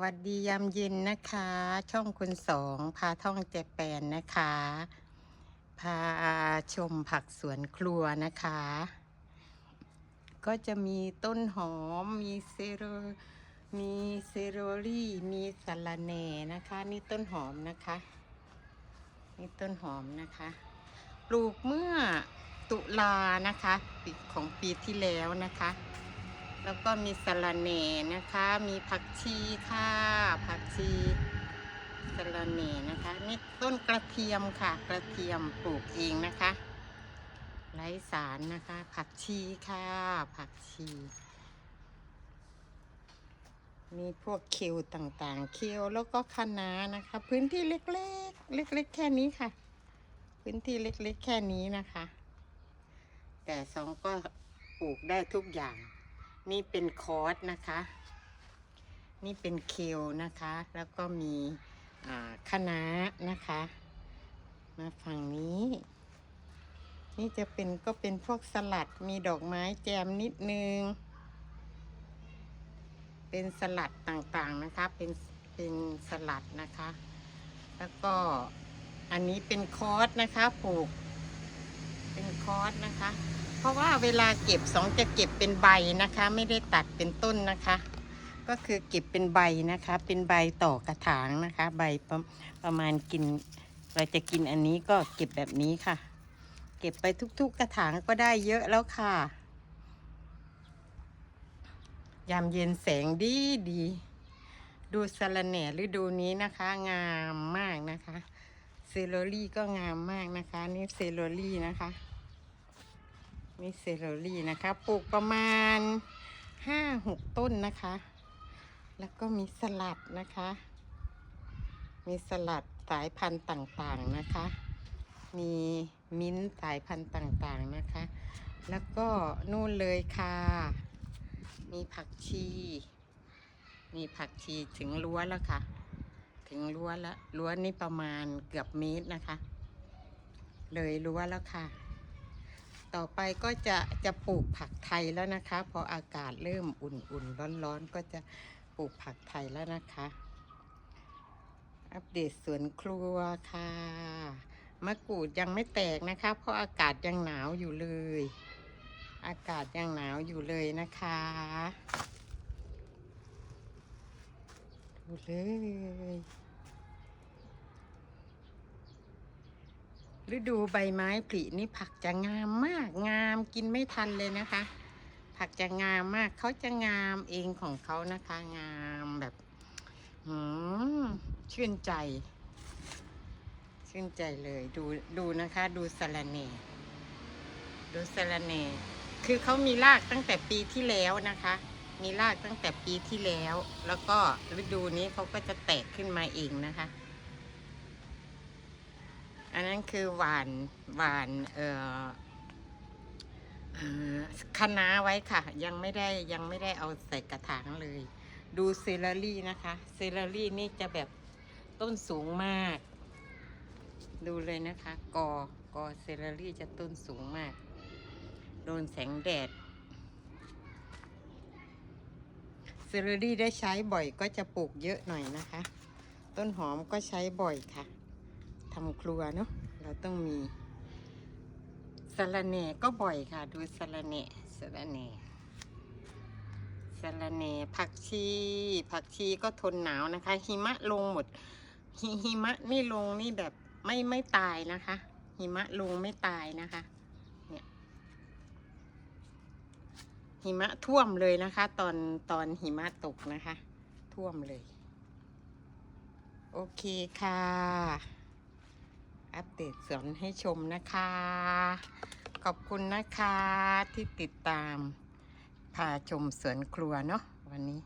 วัสดียามเย็นนะคะ ช่องคุณสองพาท่องเจแปนนะคะ พาชมผักสวนครัวนะคะ ก็จะมีต้นหอม มีเซโรมีเซโรลี่มีสะระแหน่นะคะ นี่ต้นหอมนะคะ นี่ต้นหอมนะคะ ปลูกเมื่อตุลานะคะ ของปีที่แล้วนะคะ แล้วก็มีสะระแหน่นะคะ มีผักชีค่ะ ผักชีสะระแหน่นะคะ นี่ต้นกระเทียมค่ะ กระเทียมปลูกเองนะคะไร้สารนะคะ ผักชีค่ะ ผักชี มีพวกเคียวต่างๆเคียวแล้วก็คะน้านะคะ พื้นที่เล็กๆ เล็ก ๆ แค่นี้ค่ะ พื้นที่เล็ก ๆ แค่นี้นะคะ แต่สองก็ปลูกได้ทุกอย่าง นี่เป็นคอร์สนะคะ นี่เป็นเคลนะคะ แล้วก็มีอ่าคะน้านะคะ มาฝั่งนี้ นี่จะเป็นก็เป็นพวกสลัดมีดอกไม้แจมนิดนึง เป็นสลัดต่างๆนะคะ เป็นเป็นสลัดนะคะ แล้วก็อันนี้เป็นคอร์สนะคะปลูก เป็นคอร์สนะคะ เพราะว่าเวลาเก็บสองจะเก็บเป็นใบนะคะ ไม่ได้ตัดเป็นต้นนะคะ ก็คือเก็บเป็นใบนะคะ เป็นใบต่อกระถางนะคะ ใบประประมาณกิน เราจะกินอันนี้ก็เก็บแบบนี้ค่ะ เก็บไปทุก ๆ กระถางก็ได้เยอะแล้วค่ะ ยามเย็นแสงดีดี ดูสะระแหน่ฤดูนี้นะคะ งามมากนะคะเซโรลี่ก็งามมากนะคะ นี่เซโรลี่นะคะ นี่เซโรลี่นะคะ ปลูกประมาณห้าหกต้นนะคะ แล้วก็มีสลัดนะคะ มีสลัดสายพันธุ์ต่างๆนะคะ มีมิ้นท์สายพันธุ์ต่างๆนะคะ แล้วก็นู่นเลยค่ะ มีผักชี มีผักชีถึงรั้วแล้วค่ะ ถึงรั้วแล้วรั้วนี่ประมาณเกือบเมตรนะคะ เลยรั้วแล้วค่ะ ต่อไปก็จะจะปลูกผักไทยแล้วนะคะ พออากาศเริ่มอุ่นๆ ร้อนๆ ก็จะปลูกผักไทยแล้วนะคะ อัปเดตสวนครัวค่ะ มะกรูดยังไม่แตกนะคะ เพราะอากาศยังหนาวอยู่เลย อากาศยังหนาวอยู่เลยนะคะดูเลย ฤดูใบไม้ผลินี่ผักจะงามมากงามกินไม่ทันเลยนะคะ ผักจะงามมากเขาจะงามเองของเขานะคะ งามแบบหืมชื่นใจ ชื่นใจเลยดูดูนะคะ ดูสะระแหน่ดูสะระแหน่คือเขามีรากตั้งแต่ปีที่แล้วนะคะ มีรากตั้งแต่ปีที่แล้ว แล้วก็ฤดูนี้เขาก็จะแตกขึ้นมาเองนะคะ อันนั้นคือหวานหวานเอ่อคะน้าไว้ค่ะ ยังไม่ได้ยังไม่ได้เอาใส่กระถางเลย ดูเซเลอรี่นะคะเซเลอรี่นี่จะแบบต้นสูงมาก ดูเลยนะคะ กอกอเซเลอรี่จะต้นสูงมาก โดนแสงแดดเซเลอรี่ได้ใช้บ่อยก็จะปลูกเยอะหน่อยนะคะ ต้นหอมก็ใช้บ่อยค่ะำครัวเนาะเราต้องมีสะระแหน่ก็บ่อยค่ะ ดูสะระแหน่สะระแหน่สะระแหน่ผักชี ผักชีก็ทนหนาวนะคะ หิมะลงหมดหิหิมะนี่ลงนี่แบบไม่ไม่ตายนะคะ หิมะลงไม่ตายนะคะเนี่ยหิมะท่วมเลยนะคะ ตอนตอนหิมะตกนะคะ ท่วมเลย โอเคค่ะ อัปเดตสวนให้ชมนะคะ ขอบคุณนะคะที่ติดตาม พาชมสวนครัวเนาะวันนี้